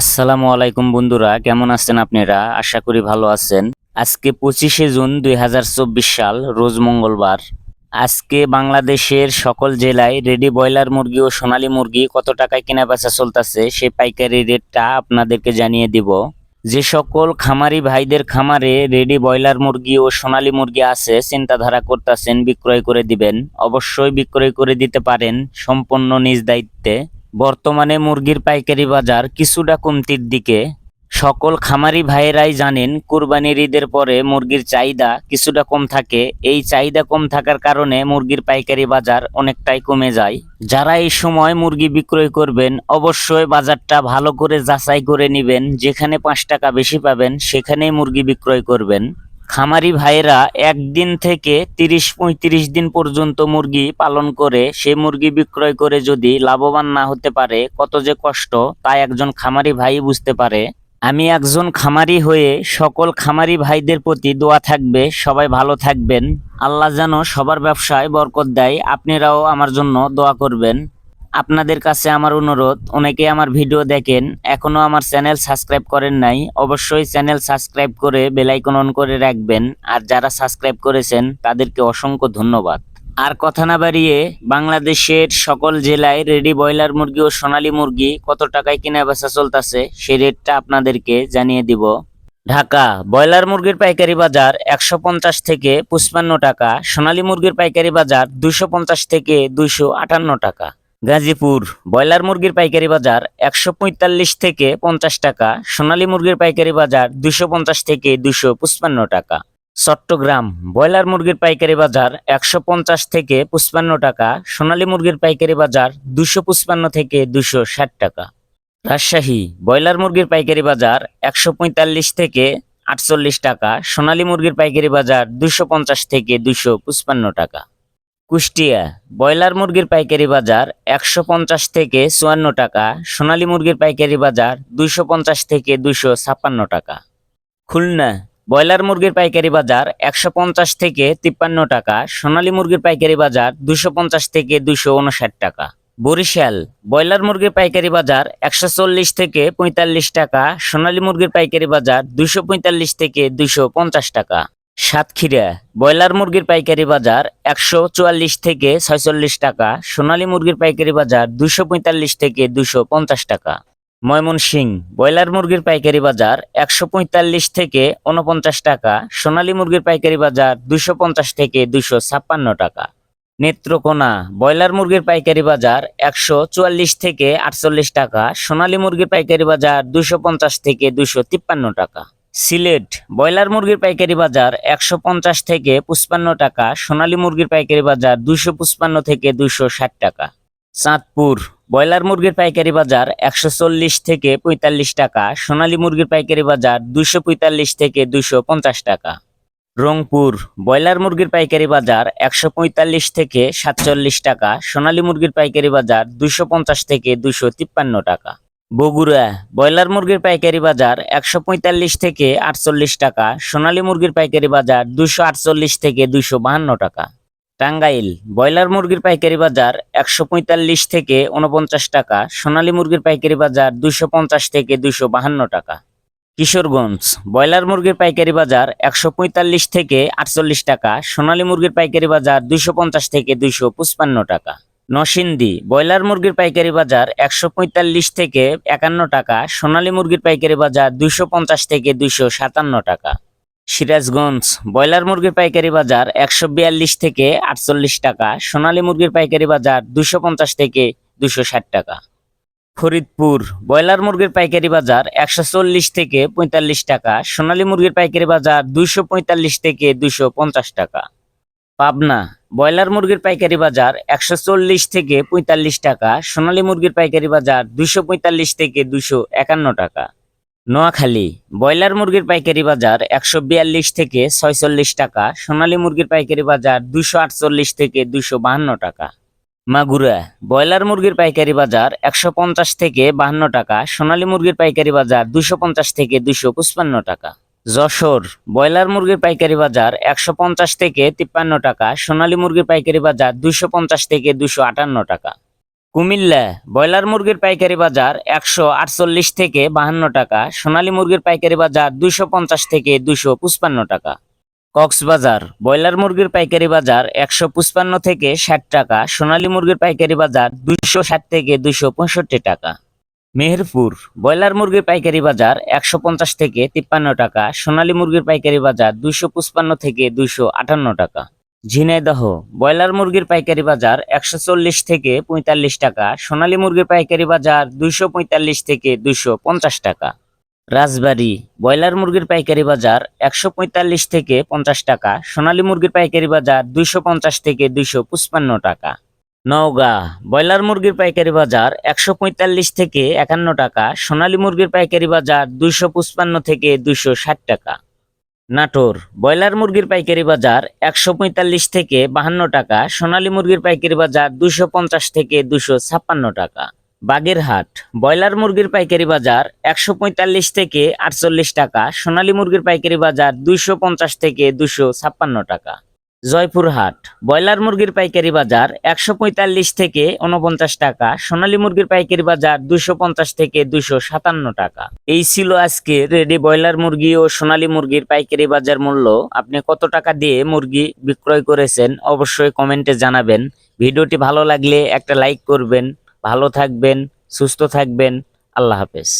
আসসালামু আলাইকুম বন্ধুরা, কেমন আছেন আপনারা? আশা করি ভালো আছেন। আজকে পঁচিশে জুন দুই হাজার চব্বিশ সাল, রোজ মঙ্গলবার। আজকে বাংলাদেশের সকল জেলায় রেডি ব্রয়লার মুরগি ও সোনালী মুরগি কত টাকায় কেনা বেচা চলতেছে, সেই পাইকারি রেটটা আপনাদেরকে জানিয়ে দিব। যে সকল খামারি ভাইদের খামারে রেডি ব্রয়লার মুরগি ও সোনালী মুরগি আছে, চিন্তাধারা করতেছেন, বিক্রয় করে দিবেন। অবশ্যই বিক্রয় করে দিতে পারেন, সম্পূর্ণ নিজ দায়িত্বে। বর্তমানে মুরগির পাইকারি বাজার কিছুটা কমতির দিকে। সকল খামারি ভাইয়েরাই জানেন, কুরবানির ঈদের পরে মুরগির চাহিদা কিছুটা কম থাকে। এই চাহিদা কম থাকার কারণে মুরগির পাইকারি বাজার অনেকটাই কমে যায়। যারা এই সময় মুরগি বিক্রয় করবেন, অবশ্যই বাজারটা ভালো করে যাচাই করে নেবেন। যেখানে পাঁচ টাকা বেশি পাবেন, সেখানেই মুরগি বিক্রয় করবেন। খামারি ভাইয়েরা একদিন থেকে তিরিশ পঁয়ত্রিশ দিন পর্যন্ত মুরগি পালন করে সেই মুরগি বিক্রয় করে যদি লাভবান না হতে পারে, কত যে কষ্ট, তা একজন খামারি ভাই বুঝতে পারে। আমি একজন খামারি হয়ে সকল খামারি ভাইদের প্রতি দোয়া থাকবে, সবাই ভালো থাকবেন। আল্লাহ যেন সবার ব্যবসায় বরকত দেয়, আপনারাও আমার জন্য দোয়া করবেন। আপনাদের কাছে আমার অনুরোধ অনেকে আমার ভিডিও দেখেন, এখনও আমার চ্যানেল সাবস্ক্রাইব করেন নাই, অবশ্যই চ্যানেল সাবস্ক্রাইব করে বেলাইকন অন করে রাখবেন, আর যারা সাবস্ক্রাইব করেছেন, তাদেরকে অসংখ্য ধন্যবাদ। আর কথা না বাড়িয়ে, বাংলাদেশের সকল জেলায় রেডি ব্রয়লার মুরগি ও সোনালী মুরগি কত টাকায় কিনা বেচা চলতেছে, সেই রেটটা আপনাদেরকে জানিয়ে দিব। ঢাকা, ব্রয়লার মুরগির পাইকারি বাজার একশো পঞ্চাশ থেকে পঁচপান্ন টাকা, সোনালী মুরগির পাইকারি বাজার দুইশো পঞ্চাশ থেকে দুইশো আটান্ন টাকা। গাজীপুর, ব্রয়লার মুরগির পাইকারি বাজার একশো পঁয়তাল্লিশ থেকে পঞ্চাশ টাকা, সোনালী মুরগির পাইকারি বাজার দুশো পঞ্চাশ থেকে দুশো টাকা। চট্টগ্রাম, ব্রয়লার মুরগির পাইকারি বাজার একশো পঞ্চাশ থেকে পঁচপান্ন টাকা, সোনালী মুরগির পাইকারি বাজার দুশো পঁচপান্ন থেকে দুশো ষাট টাকা। রাজশাহী, ব্রয়লার মুরগির পাইকারি বাজার একশো পঁয়তাল্লিশ থেকে আটচল্লিশ টাকা, সোনালী মুরগির পাইকারি বাজার দুশো পঞ্চাশ থেকে দুশো পঁচপান্ন টাকা। কুষ্টিয়া, ব্রয়লার মুরগির পাইকারি বাজার একশো পঞ্চাশ থেকে চুয়ান্ন টাকা, সোনালী মুরগির পাইকারি বাজার দুইশো পঞ্চাশ থেকে দুইশো ছাপ্পান্ন টাকা। খুলনা, ব্রয়লার মুরগির পাইকারি বাজার একশো পঞ্চাশ থেকে তিপ্পান্ন টাকা, সোনালী মুরগির পাইকারি বাজার দুশো পঞ্চাশ থেকে দুশো উনষাট টাকা। বরিশাল, ব্রয়লার মুরগির পাইকারি বাজার একশো চল্লিশ থেকে পঁয়তাল্লিশ টাকা, সোনালী মুরগির পাইকারি বাজার দুশো পঁয়তাল্লিশ থেকে দুশো পঞ্চাশ টাকা। সাতক্ষীরা, ব্রয়লার মুরগির পাইকারি বাজার একশো চুয়াল্লিশ থেকে ছয়চল্লিশ টাকা, সোনালী মুরগির পাইকারি বাজার দুশো পঁয়তাল্লিশ থেকে দুশো পঞ্চাশ টাকা। ময়মনসিং, ব্রয়লার মুরগির পাইকারি বাজার একশো পঁয়তাল্লিশ থেকে উনপঞ্চাশ টাকা, সোনালী মুরগির পাইকারি বাজার দুশো পঞ্চাশ থেকে দুশো ছাপ্পান্ন টাকা। নেত্রকোনা, ব্রয়লার মুরগির পাইকারি বাজার একশো চুয়াল্লিশ থেকে আটচল্লিশ টাকা, সোনালী মুরগির পাইকারি বাজার দুশো পঞ্চাশ থেকে দুশো তিপ্পান্ন টাকা। সিলেট ব্রয়লার মুরগির পাইকারি বাজার একশো পঞ্চাশ থেকে পঁচপান্ন টাকা, সোনালী মুরগির পাইকারি বাজার দুশো পঁচপান্ন থেকে দুশো ষাট টাকা। চাঁদপুর ব্রয়লার মুরগির পাইকারি বাজার একশো চল্লিশ থেকে পঁয়তাল্লিশ টাকা, সোনালী মুরগির পাইকারি বাজার দুশো পঁয়তাল্লিশ থেকে দুশো পঞ্চাশ টাকা। রংপুর ব্রয়লার মুরগির পাইকারি বাজার একশো পঁয়তাল্লিশ থেকে সাতচল্লিশ টাকা, সোনালী মুরগির পাইকারি বাজার দুশো পঞ্চাশ থেকে দুশো তিপ্পান্ন টাকা। বগুড়া, ব্রয়লার মুরগির পাইকারি বাজার একশো পঁয়তাল্লিশ থেকে আটচল্লিশ টাকা, সোনালী মুরগির পাইকারি বাজার দুশো আটচল্লিশ থেকে দুশো বাহান্ন টাকা। টাঙ্গাইল, ব্রয়লার মুরগির পাইকারি বাজার একশো পঁয়তাল্লিশ থেকে উনপঞ্চাশ টাকা, সোনালী মুরগির পাইকারি বাজার দুশো পঞ্চাশ থেকে দুশো বাহান্ন টাকা। কিশোরগঞ্জ, ব্রয়লার মুরগির পাইকারি বাজার একশো পঁয়তাল্লিশ থেকে আটচল্লিশ টাকা, সোনালী মুরগির পাইকারি বাজার দুশো পঞ্চাশ থেকে দুশো টাকা। নরসিংদী ব্রয়লার মুরগির পাইকারি বাজার একশো পঁয়তাল্লিশ থেকে একান্ন টাকা, সোনালী মুরগির পাইকারি বাজার দুশো পঞ্চাশ থেকে দুশো সাতান্ন টাকা। সিরাজগঞ্জ, ব্রয়লার মুরগির পাইকারি বাজার একশো বিয়াল্লিশ থেকে আটচল্লিশ টাকা, সোনালী মুরগির পাইকারি বাজার দুশো পঞ্চাশ থেকে দুশো ষাট টাকা। ফরিদপুর, ব্রয়লার মুরগির পাইকারি বাজার একশো চল্লিশ থেকে পঁয়তাল্লিশ টাকা, সোনালী মুরগির পাইকারি বাজার দুইশো পঁয়তাল্লিশ থেকে দুশো পঞ্চাশ টাকা। পাবনা ব্রয়লার মুরগির পাইকারি বাজার একশো চল্লিশ থেকে পঁয়তাল্লিশ টাকা, সোনালী মুরগির পাইকারি বাজার দুইশো পঁয়তাল্লিশ থেকে দুইশো একান্ন টাকা। নোয়াখালী, ব্রয়লার মুরগির পাইকারি বাজার একশো বিয়াল্লিশ থেকে ছয়চল্লিশ টাকা, সোনালী মুরগির পাইকারি বাজার দুইশো আটচল্লিশ থেকে দুইশো বাহান্ন টাকা। মাগুরা, ব্রয়লার মুরগির পাইকারি বাজার একশো পঞ্চাশ থেকে বাহান্ন টাকা, সোনালী মুরগির পাইকারি বাজার দুশো পঞ্চাশ থেকে দুশো পঁচপান্ন টাকা। যশোর, ব্রয়লার মুরগির পাইকারি বাজার একশো পঞ্চাশ থেকে তিপ্পান্ন টাকা, সোনালী মুরগির পাইকারি বাজার দুশো পঞ্চাশ থেকে দুশো আটান্ন টাকা। কুমিল্লা, ব্রয়লার মুরগির পাইকারি বাজার একশো আটচল্লিশ থেকে বাহান্ন টাকা, সোনালী মুরগির পাইকারি বাজার দুইশো পঞ্চাশ থেকে দুশো পঁচপান্ন টাকা। কক্সবাজার, ব্রয়লার মুরগির পাইকারি বাজার একশো পঁচপান্ন থেকে ষাট টাকা, সোনালী মুরগির পাইকারি বাজার দুশো ষাট থেকে দুশো পঁয়ষট্টি টাকা। মেহেরপুর, ব্রয়লার মুরগির পাইকারি বাজার একশো পঞ্চাশ থেকে তিপ্পান্ন টাকা, সোনালী মুরগির পাইকারি বাজার দুইশো পঁচপান্ন থেকে দুইশো আটান্ন টাকা। ঝিনাইদহ, ব্রয়লার মুরগির পাইকারি বাজার একশো চল্লিশ থেকে পঁয়তাল্লিশ টাকা, সোনালী মুরগির পাইকারি বাজার দুইশো পঁয়তাল্লিশ থেকে দুইশো পঞ্চাশ টাকা। রাজবাড়ী, ব্রয়লার মুরগির পাইকারি বাজার একশো পঁয়তাল্লিশ থেকে পঞ্চাশ টাকা, সোনালী মুরগির পাইকারি বাজার দুইশো পঞ্চাশ থেকে দুইশো পঁচপান্ন টাকা। নওগাঁ, ব্রয়লার মুরগির পাইকারি বাজার একশো পঁয়তাল্লিশ থেকে একান্ন টাকা, সোনালী মুরগির পাইকারি বাজার দুইশো পঁচপান্ন থেকে দুইশো ষাট টাকা। নাটোর, ব্রয়লার মুরগির পাইকারি বাজার একশো পঁয়তাল্লিশ থেকে বাহান্ন টাকা, সোনালী মুরগির পাইকারি বাজার দুইশো পঞ্চাশ থেকে দুইশো ছাপ্পান্ন টাকা। বাগেরহাট, ব্রয়লার মুরগির পাইকারি বাজার একশো পঁয়তাল্লিশ থেকে আটচল্লিশ টাকা, সোনালী মুরগির পাইকারি বাজার দুইশো পঞ্চাশ থেকে দুইশো ছাপ্পান্ন টাকা। জয়পুরহাট, ব্রয়লার মুরগির পাইকারি বাজার একশো পঁয়তাল্লিশ থেকে উনপঞ্চাশ টাকা, সোনালী মুরগির পাইকারি বাজার দুইশো পঞ্চাশ থেকে দুইশো সাতান্ন টাকা। এই ছিল আজকে রেডি ব্রয়লার মুরগি ও সোনালী মুরগির পাইকারি বাজার মূল্য। আপনি কত টাকা দিয়ে মুরগি বিক্রয় করেছেন অবশ্যই কমেন্টে জানাবেন। ভিডিওটি ভালো লাগলে একটা লাইক করবেন। ভালো থাকবেন, সুস্থ থাকবেন। আল্লাহ হাফেজ।